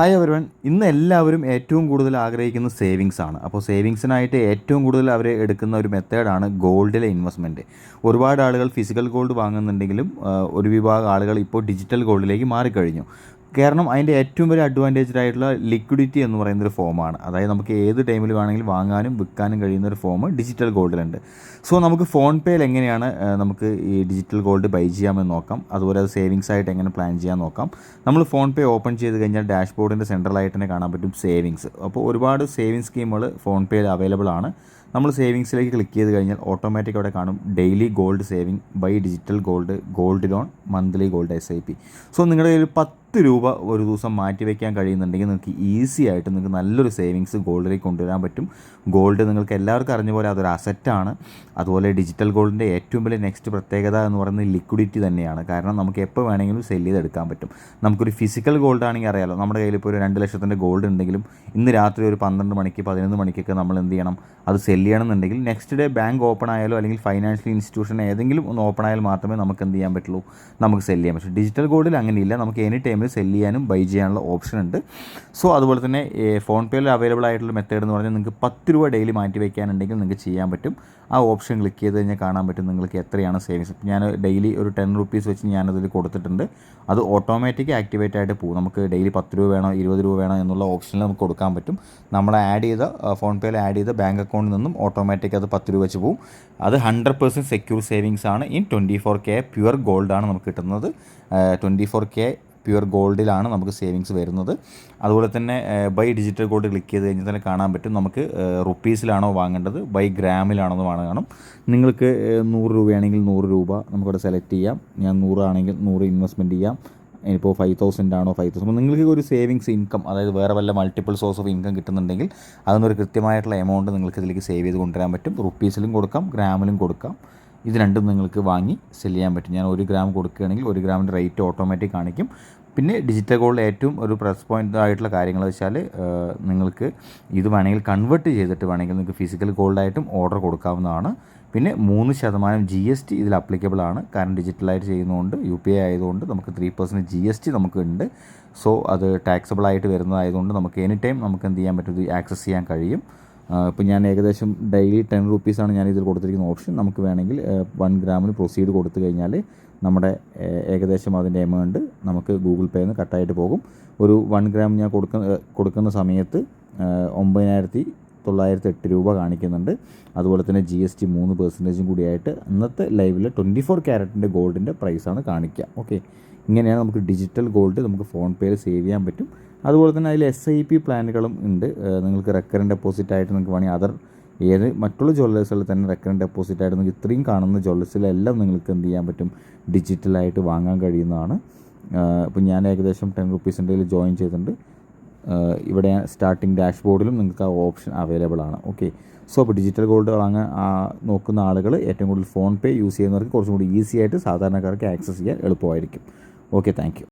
Hi everyone ഇന്ന് എല്ലാവരും ഏറ്റവും കൂടുതൽ ആഗ്രഹിക്കുന്ന സേവിങ്സ് ആണ്. അപ്പോൾ സേവിങ്സിനായിട്ട് ഏറ്റവും കൂടുതൽ അവർ എടുക്കുന്ന ഒരു മെത്തേഡാണ് ഗോൾഡിലെ ഇൻവെസ്റ്റ്മെന്റ് ഒരുപാട് ആളുകൾ ഫിസിക്കൽ ഗോൾഡ് വാങ്ങുന്നുണ്ടെങ്കിലും ഒരു വിഭാഗം ആളുകൾ ഇപ്പോൾ ഡിജിറ്റൽ ഗോൾഡിലേക്ക് മാറിക്കഴിഞ്ഞു. കാരണം അതിന്റെ ഏറ്റവും വലിയ അഡ്വാന്റേജ് ആയിട്ടുള്ള ലിക്വിഡിറ്റി എന്ന് പറയുന്ന ഒരു ഫോമാണ് അതായത് നമുക്ക് ഏത് ടൈമിൽ വേണമെങ്കിലും വാങ്ങാനും വിൽക്കാനും കഴിയുന്ന ഒരു ഫോം ഡിജിറ്റൽ ഗോൾഡിലുണ്ട് സോ നമുക്ക് ഫോൺ പേയിൽ എങ്ങനെയാണ് നമുക്ക് ഈ ഡിജിറ്റൽ ഗോൾഡ് ബൈ ചെയ്യാമെന്ന് നോക്കാം. അതുപോലെ അത് സേവിങ്സ് ആയിട്ട് എങ്ങനെ പ്ലാൻ ചെയ്യാൻ നോക്കാം. നമ്മൾ ഫോൺ പേ ഓപ്പൺ ചെയ്ത് കഴിഞ്ഞാൽ ഡാഷ്ബോർഡിന്റെ സെൻട്രലായിട്ട് തന്നെ കാണാൻ പറ്റും സേവിങ്സ് അപ്പോൾ ഒരുപാട് സേവിങ്സ് സ്കീമുകൾ ഫോൺ പേയിൽ അവൈലബിൾ ആണ്. നമ്മൾ സേവിങ്സിലേക്ക് ക്ലിക്ക് ചെയ്ത് കഴിഞ്ഞാൽ ഓട്ടോമാറ്റിക് അവിടെ കാണും daily gold saving by digital gold gold loan monthly gold S I P so നിങ്ങളുടെ കയ്യിൽ പത്ത് രൂപ ഒരു ദിവസം മാറ്റി വയ്ക്കാൻ കഴിയുന്നുണ്ടെങ്കിൽ നിങ്ങൾക്ക് ഈസി ആയിട്ട് നിങ്ങൾക്ക് നല്ലൊരു സേവിങ്സ് ഗോൾഡിലേക്ക് കൊണ്ടുവരാൻ പറ്റും. ഗോൾഡ് നിങ്ങൾക്ക് എല്ലാവർക്കും അറിഞ്ഞ പോലെ അതൊരു അസറ്റാണ് അതുപോലെ ഡിജിറ്റൽ ഗോൾഡിന്റെ ഏറ്റവും വലിയ നെക്സ്റ്റ് പ്രത്യേകത എന്ന് പറയുന്നത് ലിക്വിഡിറ്റി തന്നെയാണ്. കാരണം നമുക്ക് എപ്പോൾ വേണമെങ്കിലും സെൽ ചെയ്തെടുക്കാൻ പറ്റും. നമുക്കൊരു ഫിസിക്കൽ ഗോൾഡ് ആണെങ്കിൽ അറിയാലോ നമ്മുടെ കയ്യിൽ ഇപ്പോൾ ഒരു രണ്ട് ലക്ഷത്തിന്റെ ഗോൾഡ് ഉണ്ടെങ്കിലും ഇന്ന് രാത്രി ഒരു പന്ത്രണ്ട് മണിക്ക് പതിനൊന്ന് മണിക്കൊക്കെ നമ്മൾ എന്ത് ചെയ്യണം? അത് സെൽ ചെയ്യണമെന്നുണ്ടെങ്കിൽ നെക്സ്റ്റ് ഡേ ബാങ്ക് ഓപ്പൺ ആയാലോ അല്ലെങ്കിൽ ഫൈനാൻഷ്യൽ ഇൻസ്റ്റിറ്റ്യൂഷൻ ഏതെങ്കിലും ഒന്ന് ഓപ്പൺ ആയാൽ മാത്രമേ നമുക്ക് എന്ത് ചെയ്യാൻ പറ്റുള്ളൂ? നമുക്ക് സെൽ ചെയ്യാൻ പറ്റൂ. ഡിജിറ്റൽ ഗോൾഡിൽ അങ്ങനെയില്ല. നമുക്ക് എനി ടൈമിൽ സെൽ ചെയ്യാനും ബൈ ചെയ്യാനുള്ള ഓപ്ഷൻ ഉണ്ട്. സോ അതുപോലെ തന്നെ ഫോൺ പേയിൽ അവൈലബിൾ ആയിട്ടുള്ള മെത്തേഡ് എന്ന് പറഞ്ഞാൽ നിങ്ങൾക്ക് പത്ത് രൂപ ഡെയിലി മാറ്റി വയ്ക്കാനുണ്ടെങ്കിൽ നിങ്ങൾക്ക് ചെയ്യാൻ പറ്റും. ആ ഓപ്ഷൻ ക്ലിക്ക് ചെയ്ത് കഴിഞ്ഞാൽ കാണാൻ പറ്റും നിങ്ങൾക്ക് എത്രയാണ് സേവിങ്സ് ഞാൻ ഡെയിലി ഒരു ടെൻ റുപ്പീസ് വെച്ച് ഞാനതിൽ കൊടുത്തിട്ടുണ്ട്. അത് ഓട്ടോമാറ്റിക് ആക്ടിവേറ്റ് ആയിട്ട് പോകും. നമുക്ക് ഡെയിലി പത്ത് രൂപ വേണോ ഇരുപത് രൂപ വേണോ എന്നുള്ള ഓപ്ഷനിൽ നമുക്ക് കൊടുക്കാൻ പറ്റും. നമ്മൾ ആഡ് ചെയ്ത ഫോൺ പേയിൽ ആഡ് ചെയ്ത ബാങ്ക് അക്കൗണ്ടിൽ നിന്നും ഓട്ടോമാറ്റിക് അത് പത്ത് രൂപ വെച്ച് പോകും അത് ഹൺഡ്രഡ് പെർസെന്റ് സെക്യൂർ സേവിങ്സ് ആണ്. In twenty four K pure ഗോൾഡാണ് നമുക്ക് കിട്ടുന്നത്. ട്വന്റി ഫോർ കെ പ്യുവർ ഗോൾഡിലാണ് നമുക്ക് സേവിങ്സ് വരുന്നത്. അതുപോലെ തന്നെ ബൈ ഡിജിറ്റൽ ഗോൾഡ് ക്ലിക്ക് ചെയ്ത് കഴിഞ്ഞാൽ തന്നെ കാണാൻ പറ്റും. നമുക്ക് റുപ്പീസിലാണോ വാങ്ങേണ്ടത് ബൈ ഗ്രാമിലാണോ വാങ്ങണം നിങ്ങൾക്ക് നൂറ് രൂപയാണെങ്കിൽ നൂറ് രൂപ നമുക്കവിടെ സെലക്ട് ചെയ്യാം. ഞാൻ നൂറാണെങ്കിൽ നൂറ് ഇൻവെസ്റ്റ്മെന്റ് ചെയ്യാം. ഇനിയിപ്പോൾ ഫൈവ് തൗസൻഡ് ആണോ ഫൈവ് തൗസൻഡ് അപ്പോൾ നിങ്ങൾക്ക് ഒരു സേവിങ്സ് ഇൻകം അതായത് വേറെ വല്ല മൾട്ടിപ്പിൾ സോഴ്സ് ഓഫ് ഇൻകം കിട്ടുന്നുണ്ടെങ്കിൽ അതൊന്നൊരു കൃത്യമായിട്ടുള്ള എമൗണ്ട് നിങ്ങൾക്ക് ഇതിലേക്ക് സേവ് ചെയ്ത് കൊണ്ടുവരാൻ പറ്റും. റുപ്പീസിലും കൊടുക്കാം ഗ്രാമിലും കൊടുക്കാം. ഇത് രണ്ടും നിങ്ങൾക്ക് വാങ്ങി സെൽ ചെയ്യാൻ പറ്റും. ഞാൻ ഒരു ഗ്രാം കൊടുക്കുകയാണെങ്കിൽ ഒരു ഗ്രാമിന്റെ റേറ്റ് ഓട്ടോമാറ്റിക് കാണിക്കും. പിന്നെ ഡിജിറ്റൽ ഗോൾഡ് ഏറ്റവും ഒരു പ്രസ് പോയിന്റ് ആയിട്ടുള്ള കാര്യങ്ങൾ വെച്ചാൽ നിങ്ങൾക്ക് ഇത് വേണമെങ്കിൽ കൺവേർട്ട് ചെയ്തിട്ട് വേണമെങ്കിൽ നിങ്ങൾക്ക് ഫിസിക്കൽ ഗോൾഡായിട്ടും ഓർഡർ കൊടുക്കാവുന്നതാണ്. പിന്നെ മൂന്ന് ശതമാനം ജി എസ് ടി ഇതിൽ അപ്ലിക്കബിൾ ആണ്. കാരണം ഡിജിറ്റലായിട്ട് ചെയ്യുന്നതുകൊണ്ട് യു പി ഐ ആയതുകൊണ്ട് നമുക്ക് three percent G S T നമുക്കുണ്ട്. സോ അത് ടാക്സബിൾ ആയിട്ട് വരുന്നതായതുകൊണ്ട് നമുക്ക് എനി ടൈം നമുക്ക് എന്ത് ചെയ്യാൻ പറ്റും? ആക്സസ് ചെയ്യാൻ കഴിയും. ഇപ്പോൾ ഞാൻ ഏകദേശം ഡെയിലി ടെൻ റുപ്പീസാണ് ഞാൻ ഇതിൽ കൊടുത്തിരിക്കുന്ന ഓപ്ഷൻ നമുക്ക് വേണമെങ്കിൽ വൺ ഗ്രാമിന് പ്രൊസീഡ് കൊടുത്തു കഴിഞ്ഞാൽ നമ്മുടെ ഏകദേശം അതിന്റെ എമൗണ്ട് നമുക്ക് ഗൂഗിൾ പേയിൽ നിന്ന് കട്ടായിട്ട് പോകും. ഒരു വൺ ഗ്രാം ഞാൻ കൊടുക്കുന്ന കൊടുക്കുന്ന സമയത്ത് ഒമ്പതിനായിരത്തി തൊള്ളായിരത്തി എട്ട് രൂപ കാണിക്കുന്നുണ്ട്. അതുപോലെ തന്നെ ജി എസ് ടി മൂന്ന് പെർസെന്റേജും കൂടിയായിട്ട് ഇന്നത്തെ ലൈവിൽ ട്വന്റി ഫോർ ക്യാരറ്റിന്റെ ഗോൾഡിന്റെ പ്രൈസാണ് കാണിക്കുക. ഓക്കെ ഇങ്ങനെയാണ് നമുക്ക് ഡിജിറ്റൽ ഗോൾഡ് നമുക്ക് ഫോൺ പേയിൽ സേവ് ചെയ്യാൻ പറ്റും. അതുപോലെ തന്നെ അതിൽ എസ് ഐ പി പ്ലാനുകളും ഉണ്ട്. നിങ്ങൾക്ക് റെക്കറൻ ഡെപ്പോസിറ്റ് ആയിട്ട് നിങ്ങൾക്ക് വേണമെങ്കിൽ അതർ ഏത് മറ്റുള്ള ജ്വല്ലേഴ്സിൽ തന്നെ റെക്കറൻ ഡെപ്പോസിറ്റ് ആയിട്ട് നിങ്ങൾക്ക് ഇത്രയും കാണുന്ന ജ്വല്ലേഴ്സിലെല്ലാം നിങ്ങൾക്ക് എന്ത് ചെയ്യാൻ പറ്റും? ഡിജിറ്റലായിട്ട് വാങ്ങാൻ കഴിയുന്നതാണ്. ഇപ്പം ഞാൻ ഏകദേശം ടെൻ റുപ്പീസിന്റെ ജോയിൻ ചെയ്തിട്ടുണ്ട്. ഇവിടെ സ്റ്റാർട്ടിംഗ് ഡാഷ്ബോർഡിലും നിങ്ങൾക്ക് ആ ഓപ്ഷൻ അവൈലബിൾ ആണ്. ഓക്കെ സോ അപ്പോൾ ഡിജിറ്റൽ ഗോൾഡ് വാങ്ങാൻ നോക്കുന്ന ആളുകൾ ഏറ്റവും കൂടുതൽ ഫോൺ പേ യൂസ് ചെയ്യുന്നവർക്ക് കുറച്ചും കൂടി ഈസി ആയിട്ട് സാധാരണക്കാർക്ക് ആക്സസ് ചെയ്യാൻ എളുപ്പമായിരിക്കും. Okay thank